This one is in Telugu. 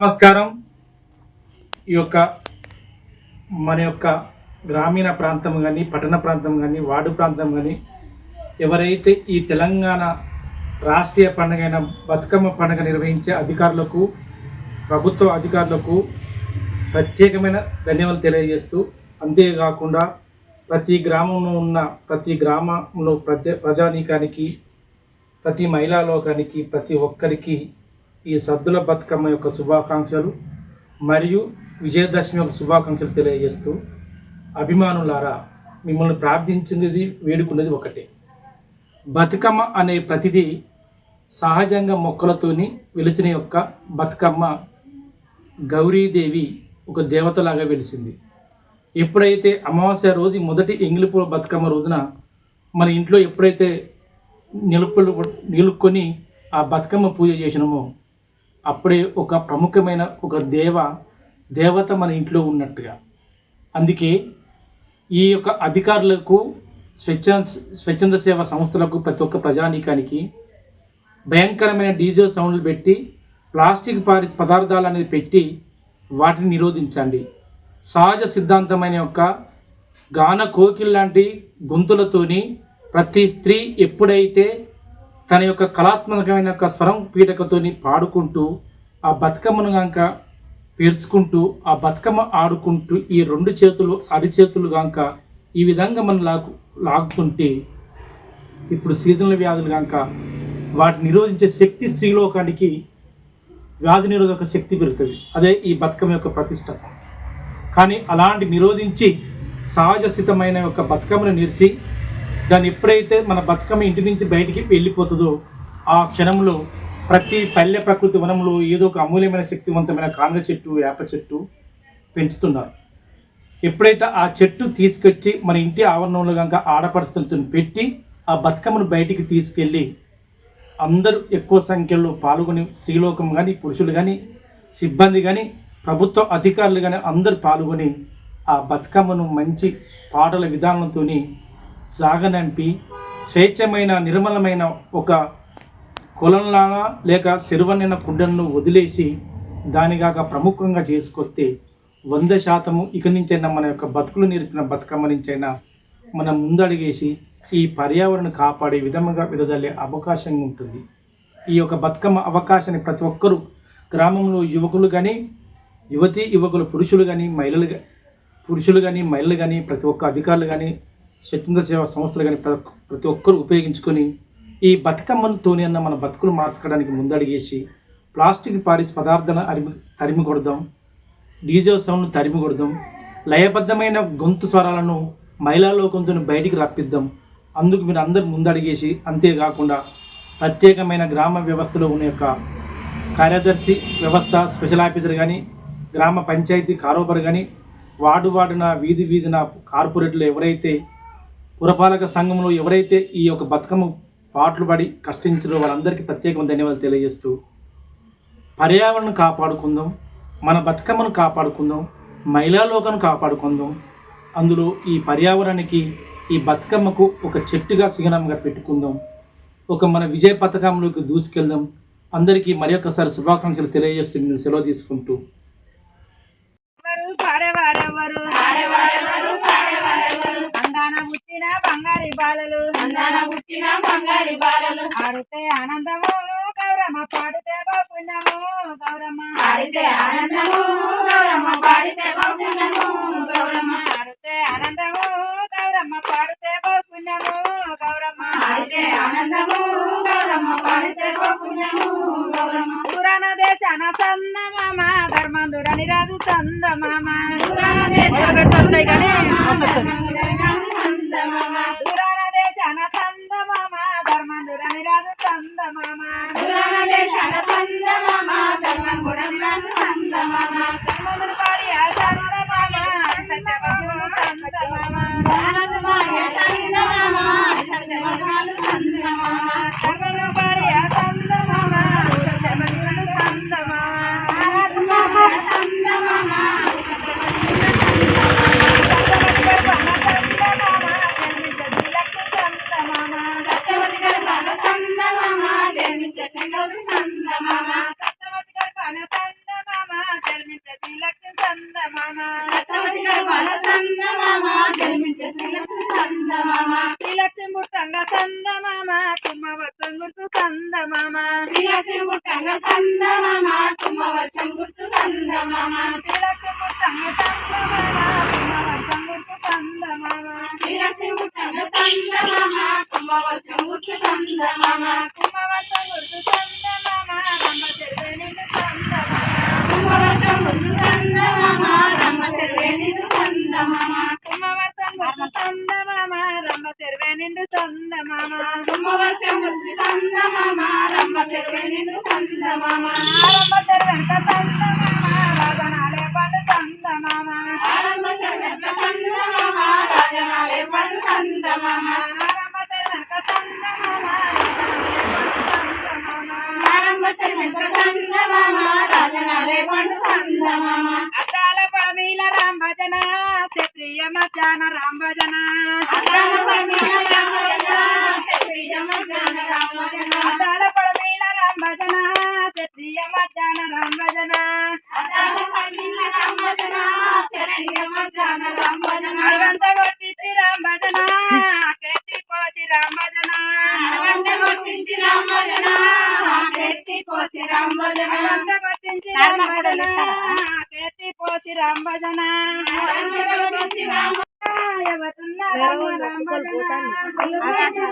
నమస్కారం. ఈ యొక్క మన యొక్క గ్రామీణ ప్రాంతం కానీ పట్టణ ప్రాంతం కానీ వార్డు ప్రాంతం కానీ ఎవరైతే ఈ తెలంగాణ రాష్ట్రీయ పండుగైన బతుకమ్మ పండుగ నిర్వహించే అధికారులకు ప్రభుత్వ అధికారులకు ప్రత్యేకమైన ధన్యవాదాలు తెలియజేస్తూ అంతేకాకుండా ప్రతి గ్రామంలో ఉన్న ప్రతి గ్రామంలో ప్రజ ప్రజానీకానికి ప్రతి మహిళా లోకానికి ప్రతి ఒక్కరికి ఈ సద్దుల బతుకమ్మ యొక్క శుభాకాంక్షలు మరియు విజయదశమి యొక్క శుభాకాంక్షలు తెలియజేస్తూ అభిమానులారా మిమ్మల్ని ప్రార్థించినది వేడుకున్నది ఒకటే. బతుకమ్మ అనే ప్రతిదీ సహజంగా మొక్కలతోని వెలిసిన యొక్క బతుకమ్మ గౌరీదేవి ఒక దేవతలాగా వెలిసింది. ఎప్పుడైతే అమావాస్య రోజు మొదటి ఎంగిలిపూల బతుకమ్మ రోజున మన ఇంట్లో ఎప్పుడైతే నిలుపులు నిలుపుకొని ఆ బతుకమ్మ పూజ చేసినామో అప్పుడే ఒక ప్రముఖమైన ఒక దేవ దేవత మన ఇంట్లో ఉన్నట్టుగా. అందుకే ఈ యొక్క అధికారులకు స్వచ్ఛ స్వచ్ఛంద సేవా సంస్థలకు ప్రతి ఒక్క ప్రజానీకానికి భయంకరమైన డీజిల్ సౌండ్లు పెట్టి ప్లాస్టిక్ పారి పదార్థాలు అనేది పెట్టి వాటిని నిరోధించండి. సహజ సిద్ధాంతమైన యొక్క గాన కోకిల్ లాంటి గొంతులతోని ప్రతి స్త్రీ ఎప్పుడైతే తన యొక్క కళాత్మకమైన యొక్క స్వరం పీటకతోని పాడుకుంటూ ఆ బతుకమ్మను గాంక పేర్చుకుంటూ ఆ బతుకమ్మ ఆడుకుంటూ ఈ రెండు చేతులు అరిచేతులు గాంక ఈ విధంగా మనం లాగు లాగుతుంటే ఇప్పుడు సీజనల్ వ్యాధులు గాంక వాటిని నిరోధించే శక్తి స్త్రీలోకానికి వ్యాధి నిరోధక శక్తి పెరుగుతుంది. అదే ఈ బతుకమ్మ యొక్క ప్రతిష్ట. కానీ అలాంటి నిరోధించి సహజ సిద్ధమైన యొక్క బతుకమ్మను నిలిచి దాన్ని ఎప్పుడైతే మన బతుకమ్మ ఇంటి నుంచి బయటికి వెళ్ళిపోతుందో ఆ క్షణంలో ప్రతి పల్లె ప్రకృతి వనంలో ఏదో ఒక అమూల్యమైన శక్తివంతమైన కాంగ చెట్టు వేప చెట్టు పెంచుతున్నారు. ఎప్పుడైతే ఆ చెట్టు తీసుకొచ్చి మన ఇంటి ఆవరణంలో కనుక ఆడపడుతున్న పెట్టి ఆ బతుకమ్మను బయటికి తీసుకెళ్ళి అందరూ ఎక్కువ సంఖ్యలో పాల్గొని స్త్రీలోకం కానీ పురుషులు కానీ సిబ్బంది కానీ ప్రభుత్వ అధికారులు కానీ అందరూ పాల్గొని ఆ బతుకమ్మను మంచి పాటల విధానంతో సాగనంపి స్వేచ్ఛమైన నిర్మలమైన ఒక కులంలాగా లేక చెరువనిన కుండలను వదిలేసి దానిగాక ప్రముఖంగా చేసుకొస్తే వంద శాతము ఇక నుంచైనా మన యొక్క బతుకులు నేర్పిన బతుకమ్మ నుంచైనా మనం ముందడిగేసి ఈ పర్యావరణ కాపాడే విధముగా విదజల్లే అవకాశం ఉంటుంది. ఈ యొక్క బతుకమ్మ అవకాశాన్ని ప్రతి ఒక్కరూ గ్రామంలో యువకులు కానీ యువతి యువకులు పురుషులు కానీ మహిళలు పురుషులు కానీ మహిళలు కానీ ప్రతి ఒక్క అధికారులు కానీ స్వచ్ఛంద సేవా సంస్థలు కానీ ప్ర- ప్రతి ఒక్కరూ ఉపయోగించుకొని ఈ బతుకమ్మలతోనే అన్న మన బతుకులు మార్చుకోవడానికి ముందడిగేసి ప్లాస్టిక్ పారిస్ పదార్థాలను అరిమి తరిమి కొడదాం సౌండ్ను తరిమి కొడదాం లయబద్ధమైన గొంతు స్వరాలను మహిళా లోకంతో బయటికి రప్పిద్దాం. అందుకు మీరు అందరు ముందడిగేసి అంతేకాకుండా ప్రత్యేకమైన గ్రామ వ్యవస్థలో ఉన్న యొక్క కార్యదర్శి వ్యవస్థ స్పెషల్ ఆఫీసర్ కానీ గ్రామ పంచాయతీ కారోబర్ కానీ వార్డు వార్డున వీధి వీధిన కార్పొరేట్లు ఎవరైతే పురపాలక సంఘంలో ఎవరైతే ఈ యొక్క బతుకమ్మ పాటలు పడి కష్టించారో వాళ్ళందరికీ ప్రత్యేకమైన ధన్యవాదాలు తెలియజేస్తూ పర్యావరణం కాపాడుకుందాం మన బతుకమ్మను కాపాడుకుందాం మహిళాలోకను కాపాడుకుందాం. అందులో ఈ పర్యావరణానికి ఈ బతుకమ్మకు ఒక చెట్టుగా సిగనంగా పెట్టుకుందాం. ఒక మన విజయ పథకంలోకి దూసుకెళ్దాం. అందరికీ మరి ఒక్కసారి శుభాకాంక్షలు తెలియజేస్తూ నేను సెలవు తీసుకుంటూ బంగారి బాలలు ఆడితే ఆనందము గౌరమ్మ పాడితే బాపుణ్యము గౌరమ్మ. పాడితే ఆనందము గౌరమ్మ పాడితే బాగుండము గౌరమ్మ. ఆడితే ఆనందము గౌరమ్మ పాడితే బాపుణ్యము గౌరమ్మ. పాడితే ఆనందము గౌరమ్మ పాడితే బాగుండము గౌరమ్మ. పురాణ దేశాన సంద మామ ధర్మందుడని రాజు సంద మామ పురాణ దేశాన సందమామ 没事儿没 అద్దాల పడమీల రామ భజన క్షత్రియ మధ్యాహ్న రామ భజన అద్దాల పడమీల రామ భజన క్షత్రియ మధ్యాహ్న రామ భజన అవంత కొట్టించి రామ భజన భజన కేతిపోతి రామ భజన ఎవరున్నా రామ రామ భజన